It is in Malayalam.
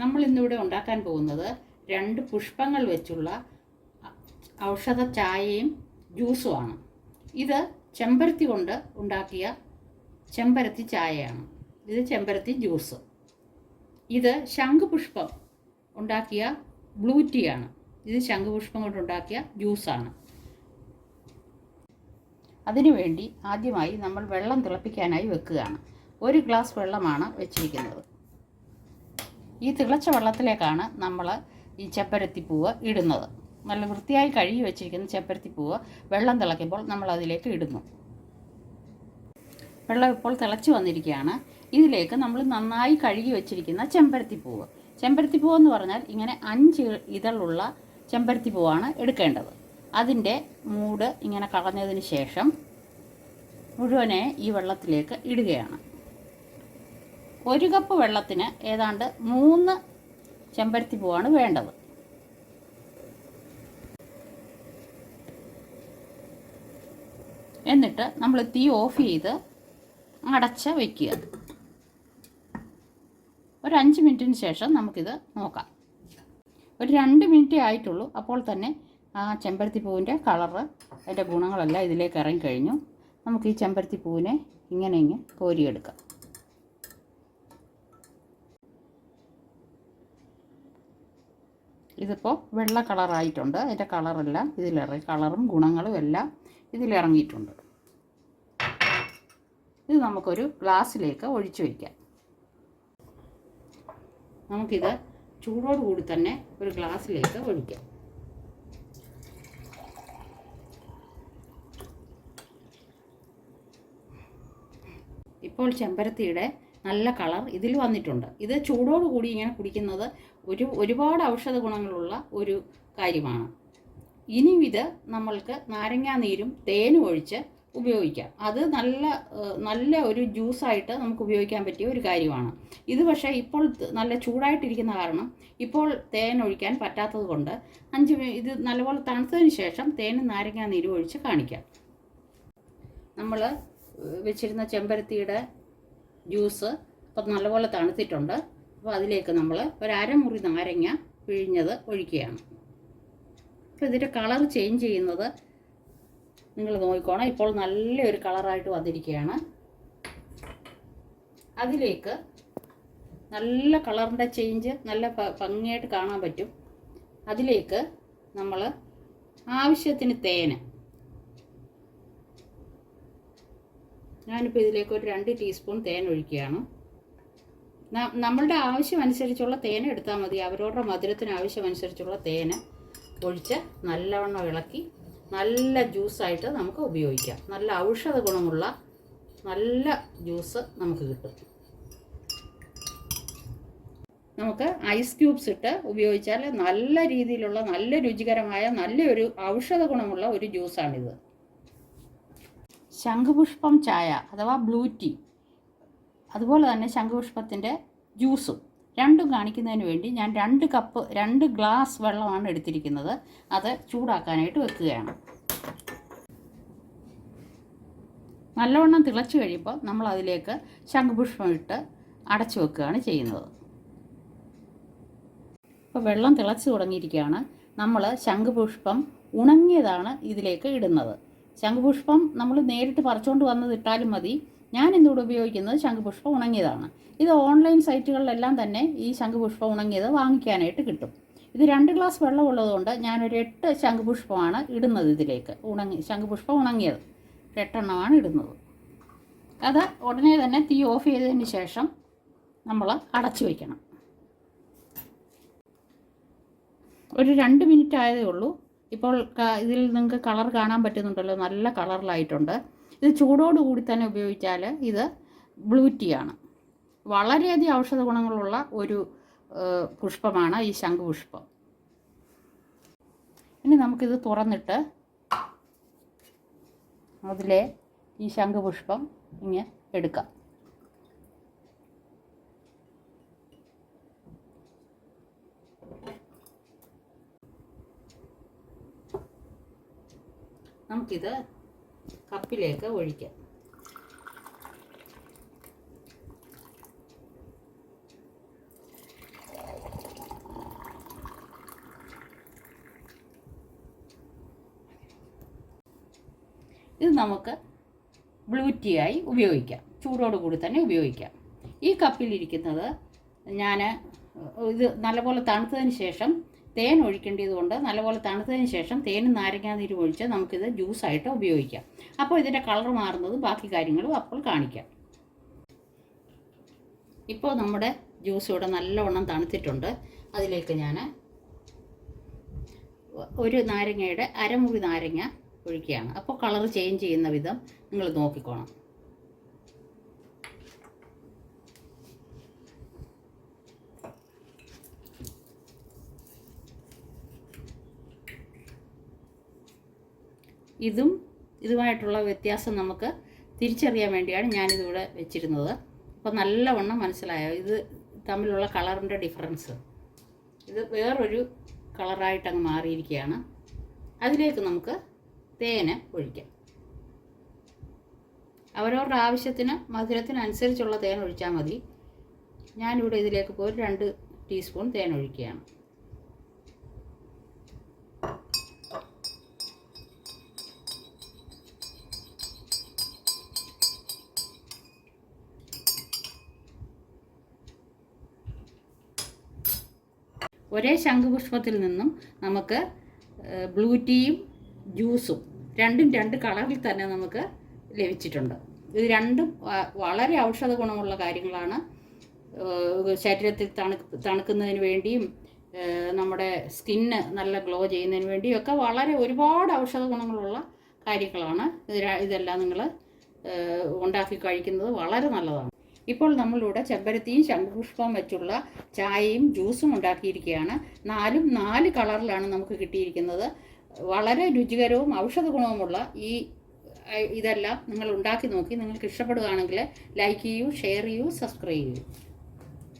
നമ്മൾ ഇന്നിവിടെ ഉണ്ടാക്കാൻ പോകുന്നത് രണ്ട് പുഷ്പങ്ങൾ വെച്ചുള്ള ഔഷധ ചായയും ജ്യൂസുമാണ് ഇത് ചെമ്പരത്തി കൊണ്ട് ഉണ്ടാക്കിയ ചെമ്പരത്തി ചായയാണ്. ഇത് ചെമ്പരത്തി ജ്യൂസ്. ഇത് ശംഖുപുഷ്പം ഉണ്ടാക്കിയ ബ്ലൂ ടീ ആണ്. ഇത് ശംഖുപുഷ്പം കൊണ്ടുണ്ടാക്കിയ ജ്യൂസാണ് അതിനുവേണ്ടി ആദ്യമായി നമ്മൾ വെള്ളം തിളപ്പിക്കാനായി വെക്കുകയാണ്. ഒരു ഗ്ലാസ് വെള്ളമാണ് വെച്ചിരിക്കുന്നത്. ഈ തിളച്ച വെള്ളത്തിലേക്കാണ് നമ്മൾ ഈ ചെപ്പരത്തിപ്പൂവ് ഇടുന്നത്. നല്ല വൃത്തിയായി കഴുകി വെച്ചിരിക്കുന്ന ചെപ്പരത്തിപ്പൂവ് വെള്ളം തിളയ്ക്കുമ്പോൾ നമ്മൾ അതിലേക്ക് ഇടുന്നു. വെള്ളം ഇപ്പോൾ തിളച്ച് വന്നിരിക്കുകയാണ്. ഇതിലേക്ക് നമ്മൾ നന്നായി കഴുകി വെച്ചിരിക്കുന്ന ചെമ്പരത്തിപ്പൂവ്. ചെമ്പരത്തിപ്പൂവ് എന്ന് പറഞ്ഞാൽ ഇങ്ങനെ അഞ്ച് ഇതളുള്ള ചെമ്പരത്തിപ്പൂവാണ് എടുക്കേണ്ടത്. അതിന്റെ മൂട് ഇങ്ങനെ കളഞ്ഞതിന് ശേഷം മുഴുവനെ ഈ വെള്ളത്തിലേക്ക് ഇടുകയാണ്. ഒരു കപ്പ് വെള്ളത്തിന് ഏതാണ്ട് മൂന്ന് ചെമ്പരത്തി പൂവാണ് വേണ്ടത്. എന്നിട്ട് നമ്മൾ തീ ഓഫ് ചെയ്ത് അടച്ച് വയ്ക്കുക ഒരു അഞ്ച് മിനിറ്റിന് ശേഷം നമുക്കിത് നോക്കാം. ഒരു രണ്ട് മിനിറ്റേ ആയിട്ടുള്ളൂ. അപ്പോൾ തന്നെ ആ ചെമ്പരത്തി പൂവിന്റെ കളറ് അതിന്റെ ഗുണങ്ങളെല്ലാം ഇതിലേക്ക് ഇറങ്ങിക്കഴിഞ്ഞു നമുക്ക് ഈ ചെമ്പരത്തി പൂവിനെ ഇങ്ങനെ ഇങ്ങനെ കോരിയെടുക്കാം. ഇതിപ്പോൾ വെള്ള കളറായിട്ടുണ്ട്. അതിന്റെ കളറെല്ലാം ഇതിലിറങ്ങി കളറും ഗുണങ്ങളും എല്ലാം ഇതിലിറങ്ങിയിട്ടുണ്ട്. ഇത് നമുക്കൊരു ഗ്ലാസ്സിലേക്ക് ഒഴിച്ചു വയ്ക്കാം നമുക്കിത് ചൂടോടുകൂടി തന്നെ ഒരു ഗ്ലാസ്സിലേക്ക് ഒഴിക്കാം. ഇപ്പോൾ ചെമ്പരത്തിയുടെ നല്ല കളർ ഇതിൽ വന്നിട്ടുണ്ട്. ഇത് ചൂടോടുകൂടി ഇങ്ങനെ കുടിക്കുന്നത് ഒരു ഒരുപാട് ഔഷധ ഗുണങ്ങളുള്ള ഒരു കാര്യമാണ്. ഇനിയും ഇത് നമ്മൾക്ക് നാരങ്ങാ നീരും തേനും ഒഴിച്ച് ഉപയോഗിക്കാം. അത് നല്ല നല്ല ഒരു ജ്യൂസായിട്ട് നമുക്ക് ഉപയോഗിക്കാൻ പറ്റിയ ഒരു കാര്യമാണ്. ഇത് പക്ഷേ ഇപ്പോൾ നല്ല ചൂടായിട്ടിരിക്കുന്ന കാരണം ഇപ്പോൾ തേൻ ഒഴിക്കാൻ പറ്റാത്തത് കൊണ്ട് അഞ്ച് ഇത് നല്ലപോലെ തണുത്തതിന് ശേഷം തേനും നാരങ്ങാ നീരും ഒഴിച്ച് കാണിക്കാം. നമ്മൾ വെച്ചിരുന്ന ചെമ്പരത്തിയുടെ ജ്യൂസ് ഇപ്പം നല്ലപോലെ തണുത്തിട്ടുണ്ട്. അപ്പോൾ അതിലേക്ക് നമ്മൾ ഒരു അരമുറി നാരങ്ങ പിഴിഞ്ഞത് ഒഴിക്കുകയാണ്. അപ്പോൾ ഇതിന്റെ കളർ ചേഞ്ച് ചെയ്യുന്നത് നിങ്ങൾ നോക്കിക്കോണം. ഇപ്പോൾ നല്ലൊരു കളറായിട്ട് വന്നിരിക്കുകയാണ്. അതിലേക്ക് നല്ല കളറിന്റെ ചേഞ്ച് നല്ല ഭംഗിയായിട്ട് കാണാൻ പറ്റും. അതിലേക്ക് നമ്മൾ ആവശ്യത്തിന് തേന്. ഞാനിപ്പോൾ ഇതിലേക്ക് ഒരു രണ്ട് ടീസ്പൂൺ തേൻ ഒഴിക്കുകയാണ്. നമ്മളുടെ ആവശ്യം അനുസരിച്ചുള്ള തേൻ എടുത്താൽ മതി. അവരവരുടെ മധുരത്തിന് ആവശ്യമനുസരിച്ചുള്ള തേന ഒഴിച്ച് നല്ലവണ്ണം ഇളക്കി നല്ല ജ്യൂസായിട്ട് നമുക്ക് ഉപയോഗിക്കാം. നല്ല ഔഷധ ഗുണമുള്ള നല്ല ജ്യൂസ് നമുക്ക് കിട്ടും. നമുക്ക് ഐസ് ക്യൂബ്സ് ഇട്ട് ഉപയോഗിച്ചാൽ നല്ല രീതിയിലുള്ള നല്ല രുചികരമായ നല്ലൊരു ഔഷധ ഗുണമുള്ള ഒരു ജ്യൂസാണിത്. ശംഖുപുഷ്പം ചായ അഥവാ ബ്ലൂ ടീ. അതുപോലെ തന്നെ ശംഖുപുഷ്പത്തിന്റെ ജ്യൂസും രണ്ടും കാണിക്കുന്നതിന് വേണ്ടി ഞാൻ രണ്ട് കപ്പ് രണ്ട് ഗ്ലാസ് വെള്ളമാണ് എടുത്തിരിക്കുന്നത്. അത് ചൂടാക്കാനായിട്ട് വെക്കുകയാണ്. നല്ലവണ്ണം തിളച്ച് കഴിയുമ്പോൾ നമ്മൾ അതിലേക്ക് ശംഖുപുഷ്പം ഇട്ട് അടച്ചു വെക്കുകയാണ് ചെയ്യുന്നത്. ഇപ്പോൾ വെള്ളം തിളച്ച് തുടങ്ങിയിരിക്കുകയാണ്. നമ്മൾ ശംഖുപുഷ്പം ഉണങ്ങിയതാണ് ഇതിലേക്ക് ഇടുന്നത്. ശംഖുപുഷ്പം നമ്മൾ നേരിട്ട് പറിച്ചുകൊണ്ട് വന്നത് ഇട്ടാലും മതി. ഞാൻ ഇന്നിവിടെ ഉപയോഗിക്കുന്നത് ശംഖുപുഷ്പം ഉണങ്ങിയതാണ്. ഇത് ഓൺലൈൻ സൈറ്റുകളിലെല്ലാം തന്നെ ഈ ശംഖുപുഷ്പം ഉണങ്ങിയത് വാങ്ങിക്കാനായിട്ട് കിട്ടും. ഇത് രണ്ട് ഗ്ലാസ് വെള്ളം ഉള്ളതുകൊണ്ട് ഞാനൊരു എട്ട് ശംഖുപുഷ്പമാണ് ഇടുന്നത് ഇതിലേക്ക്. ഉണങ്ങി ശംഖുപുഷ്പം ഉണങ്ങിയത്. എട്ടെണ്ണമാണ് ഇടുന്നത്. അത് ഉടനെ തന്നെ തീ ഓഫ് ചെയ്തതിന് ശേഷം നമ്മൾ അടച്ചു വയ്ക്കണം ഒരു രണ്ട് മിനിറ്റ് ആയതേ ഉള്ളൂ. ഇപ്പോൾ ഇതിൽ നിങ്ങൾക്ക് കളർ കാണാൻ പറ്റുന്നുണ്ടല്ലോ. നല്ല കളറിലായിട്ടുണ്ട്. ഇത് ചൂടോടുകൂടി തന്നെ ഉപയോഗിച്ചാൽ ഇത് ബ്ലൂ ടീ ആണ്. വളരെയധികം ഔഷധ ഗുണങ്ങളുള്ള ഒരു പുഷ്പമാണ് ഈ ശംഖുപുഷ്പം. ഇനി നമുക്കിത് തുറന്നിട്ട് അതിലെ ഈ ശംഖുപുഷ്പം ഇങ്ങനെ എടുക്കാം. നമുക്കിത് കപ്പിലേക്ക് ഒഴിക്കാം. ഇത് നമുക്ക് ബ്ലൂ ടീ ആയി ഉപയോഗിക്കാം. ചൂടോടുകൂടി തന്നെ ഉപയോഗിക്കാം. ഈ കപ്പിലിരിക്കുന്നത് ഞാൻ ഇത് നല്ലപോലെ തണുത്തതിന് ശേഷം തേൻ ഒഴിക്കേണ്ടത് കൊണ്ട് നല്ലപോലെ തണുത്തതിന് ശേഷം തേനും നാരങ്ങാനീരും ഒഴിച്ച് നമുക്കിത് ജ്യൂസായിട്ട് ഉപയോഗിക്കാം. അപ്പോൾ ഇതിന്റെ കളർ മാറുന്നത് ബാക്കി കാര്യങ്ങളും അപ്പോൾ കാണിക്കാം. ഇപ്പോൾ നമ്മുടെ ജ്യൂസ് ഇവിടെ നല്ലവണ്ണം തണുത്തിട്ടുണ്ട്. അതിലേക്ക് ഞാൻ ഒരു നാരങ്ങയുടെ അരമുറി നാരങ്ങ ഒഴിക്കുകയാണ്. അപ്പോൾ കളർ ചേഞ്ച് ചെയ്യുന്ന വിധം നിങ്ങൾ നോക്കിക്കോണം. ഇതും ഇതുമായിട്ടുള്ള വ്യത്യാസം നമുക്ക് തിരിച്ചറിയാൻ വേണ്ടിയാണ് ഞാനിതിവിടെ വെച്ചിരുന്നത്. അപ്പോൾ നല്ലവണ്ണം മനസ്സിലായോ? ഇത് തമ്മിലുള്ള കളറിന്റെ ഡിഫറൻസ്. ഇത് വേറൊരു കളറായിട്ട് അങ്ങ് മാറിയിരിക്കുകയാണ്. അതിലേക്ക് നമുക്ക് തേന് ഒഴിക്കാം. അവരവരുടെ ആവശ്യത്തിന് മധുരത്തിനനുസരിച്ചുള്ള തേൻ ഒഴിച്ചാൽ മതി. ഞാനിവിടെ ഇതിലേക്ക് പോയി രണ്ട് ടീസ്പൂൺ തേൻ ഒഴിക്കുകയാണ്. ഒരേ ശംഖുപുഷ്പത്തിൽ നിന്നും നമുക്ക് ബ്ലൂ ടീയും ജ്യൂസും രണ്ടും രണ്ട് കളറിൽ തന്നെ നമുക്ക് ലഭിച്ചിട്ടുണ്ട്. ഇത് രണ്ടും വളരെ ഔഷധ ഗുണമുള്ള കാര്യങ്ങളാണ്. ശരീരത്തിൽ തണു തണുക്കുന്നതിന് വേണ്ടിയും നമ്മുടെ സ്കിന്ന് നല്ല ഗ്ലോ ചെയ്യുന്നതിന് വേണ്ടിയും ഒക്കെ വളരെ ഒരുപാട് ഔഷധ ഗുണങ്ങളുള്ള കാര്യങ്ങളാണ്. ഇത് ഇതെല്ലാം നിങ്ങൾ ഉണ്ടാക്കി കഴിക്കുന്നത് വളരെ നല്ലതാണ്. ഇപ്പോൾ നമ്മളിവിടെ ചെമ്പരത്തിയും ശംഖുപുഷ്പവും വെച്ചുള്ള ചായയും ജ്യൂസും ഉണ്ടാക്കിയിരിക്കുകയാണ്. നാലും നാല് കളറിലാണ് നമുക്ക് കിട്ടിയിരിക്കുന്നത്. വളരെ രുചികരവും ഔഷധ ഗുണവുമുള്ള ഈ ഇതെല്ലാം നിങ്ങൾ ഉണ്ടാക്കി നോക്കി. നിങ്ങൾക്ക് ഇഷ്ടപ്പെടുകയാണെങ്കിൽ ലൈക്ക് ചെയ്യൂ ഷെയർ ചെയ്യൂ സബ്സ്ക്രൈബ് ചെയ്യൂ.